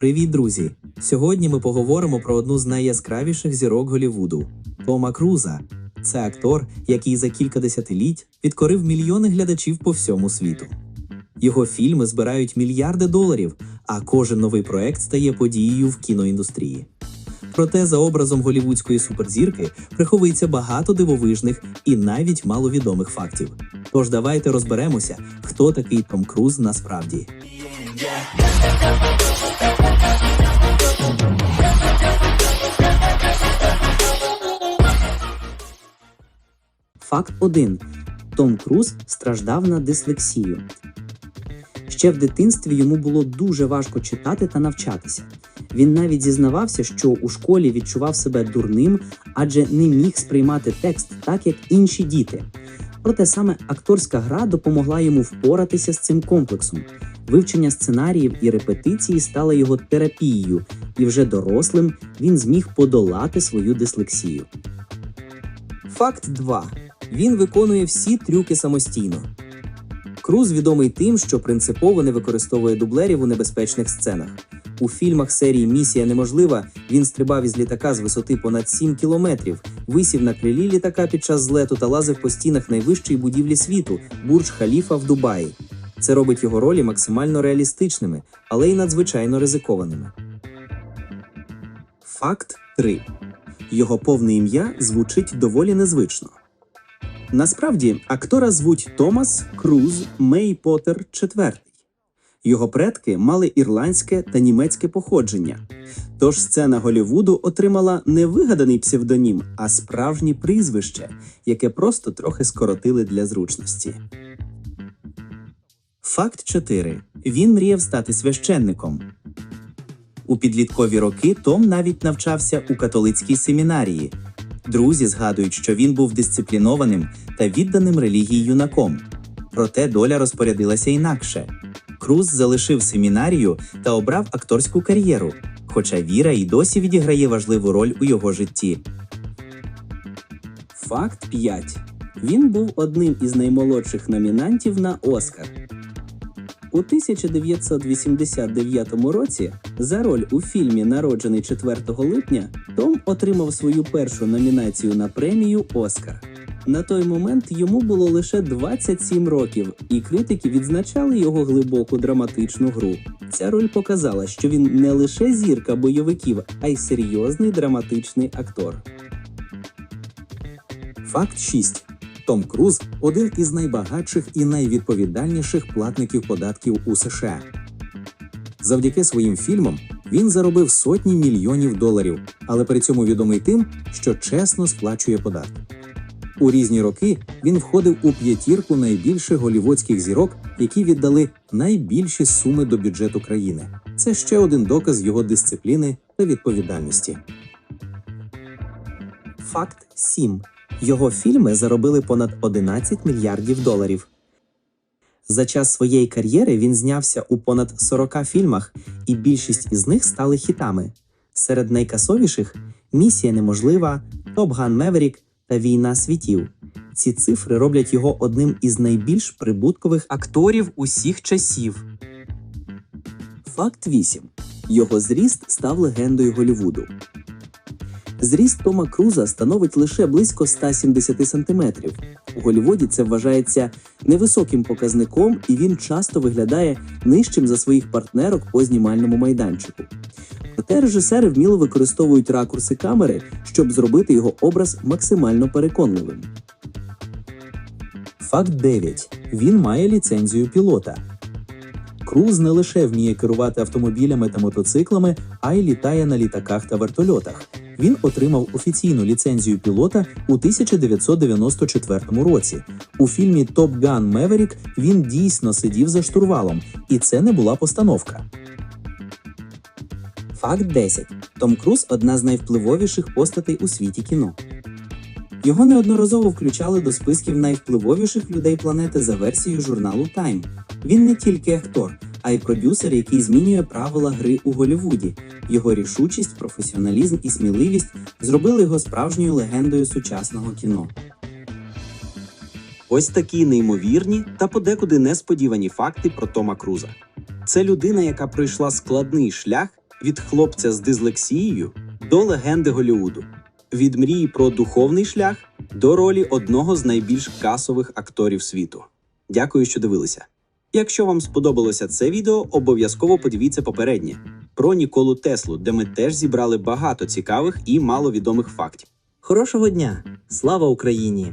Привіт, друзі! Сьогодні ми поговоримо про одну з найяскравіших зірок Голівуду Тома Круза. Це актор, який за кілька десятиліть підкорив мільйони глядачів по всьому світу. Його фільми збирають мільярди доларів, а кожен новий проект стає подією в кіноіндустрії. Проте за образом голівудської суперзірки приховується багато дивовижних і навіть маловідомих фактів. Тож давайте розберемося, хто такий Том Круз насправді. Факт 1. Том Круз страждав на дислексію. Ще в дитинстві йому було дуже важко читати та навчатися. Він навіть зізнавався, що у школі відчував себе дурним, адже не міг сприймати текст так, як інші діти. Проте саме акторська гра допомогла йому впоратися з цим комплексом. Вивчення сценаріїв і репетиції стало його терапією, і вже дорослим він зміг подолати свою дислексію. Факт 2. Він виконує всі трюки самостійно. Круз відомий тим, що принципово не використовує дублерів у небезпечних сценах. У фільмах серії Місія неможлива він стрибав із літака з висоти понад 7 кілометрів, висів на крилі літака під час злету та лазив по стінах найвищої будівлі світу Бурдж Халіфа в Дубаї. Це робить його ролі максимально реалістичними, але й надзвичайно ризикованими. Факт 3. Його повне ім'я звучить доволі незвично. Насправді, актора звуть Томас Круз Мей Поттер IV. Його предки мали ірландське та німецьке походження. Тож сцена Голівуду отримала не вигаданий псевдонім, а справжнє прізвище, яке просто трохи скоротили для зручності. Факт 4. Він мріяв стати священником. У підліткові роки Том навіть навчався у католицькій семінарії. Друзі згадують, що він був дисциплінованим та відданим релігії юнаком. Проте доля розпорядилася інакше. Круз залишив семінарію та обрав акторську кар'єру, хоча віра і досі відіграє важливу роль у його житті. Факт 5. Він був одним із наймолодших номінантів на Оскар. У 1989 році за роль у фільмі Народжений 4 липня Том отримав свою першу номінацію на премію Оскар. На той момент йому було лише 27 років, і критики відзначали його глибоку драматичну гру. Ця роль показала, що він не лише зірка бойовиків, а й серйозний драматичний актор. Факт 6. Том Круз один із найбагатших і найвідповідальніших платників податків у США. Завдяки своїм фільмам він заробив сотні мільйонів доларів, але при цьому відомий тим, що чесно сплачує податки. У різні роки він входив у п'ятірку найбільших голівудських зірок, які віддали найбільші суми до бюджету країни. Це ще один доказ його дисципліни та відповідальності. Факт 7. Його фільми заробили понад 11 мільярдів доларів. За час своєї кар'єри він знявся у понад 40 фільмах, і більшість із них стали хітами. Серед найкасовіших Місія неможлива, Топ Ган Меверік та Війна світів. Ці цифри роблять його одним із найбільш прибуткових акторів усіх часів. Факт 8. Його зріст став легендою Голівуду. Зріст Тома Круза становить лише близько 170 сантиметрів. У Голлівуді це вважається невисоким показником, і він часто виглядає нижчим за своїх партнерок по знімальному майданчику. Проте режисери вміло використовують ракурси камери, щоб зробити його образ максимально переконливим. Факт 9. Він має ліцензію пілота. Круз не лише вміє керувати автомобілями та мотоциклами, а й літає на літаках та вертольотах. Він отримав офіційну ліцензію пілота у 1994 році. У фільмі Топ Ган Меверік він дійсно сидів за штурвалом, і це не була постановка. Факт 10. Том Круз одна з найвпливовіших постатей у світі кіно. Його неодноразово включали до списків найвпливовіших людей планети за версією журналу Time. Він не тільки актор, а й продюсер, який змінює правила гри у Голлівуді. Його рішучість, професіоналізм і сміливість зробили його справжньою легендою сучасного кіно. Ось такі неймовірні та подекуди несподівані факти про Тома Круза. Це людина, яка пройшла складний шлях від хлопця з дислексією до легенди Голлівуду, від мрії про духовний шлях до ролі одного з найбільш касових акторів світу. Дякую, що дивилися. Якщо вам сподобалося це відео, обов'язково подивіться попереднє про Ніколу Теслу, де ми теж зібрали багато цікавих і маловідомих фактів. Хорошого дня! Слава Україні!